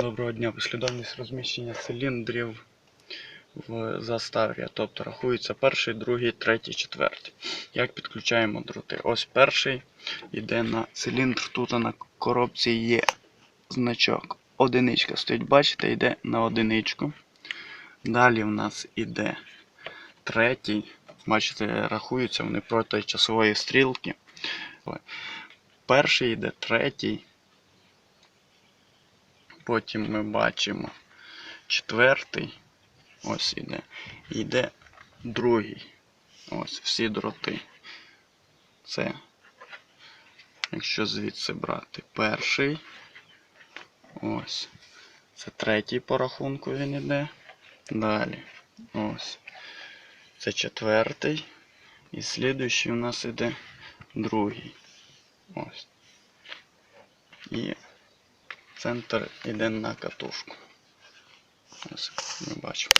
Доброго дня. Послідовність розміщення циліндрів в заставі. Тобто рахується перший, другий, третій, четвертий. Як підключаємо дроти? Ось перший йде на циліндр. Тут на коробці є значок. Одиничка стоїть, бачите, йде на одиничку. Далі в нас іде третій. Бачите, рахуються вони проти часової стрілки. Перший йде третій. Потім ми бачимо четвертий. Ось іде. Іде другий. Ось всі дроти. Це, якщо звідси брати, перший. Ось. Це третій по рахунку він іде. Далі. Ось. Це четвертий. І слідуючий у нас іде другий. Ось. І центр іде на катушку. Ось ми бачимо.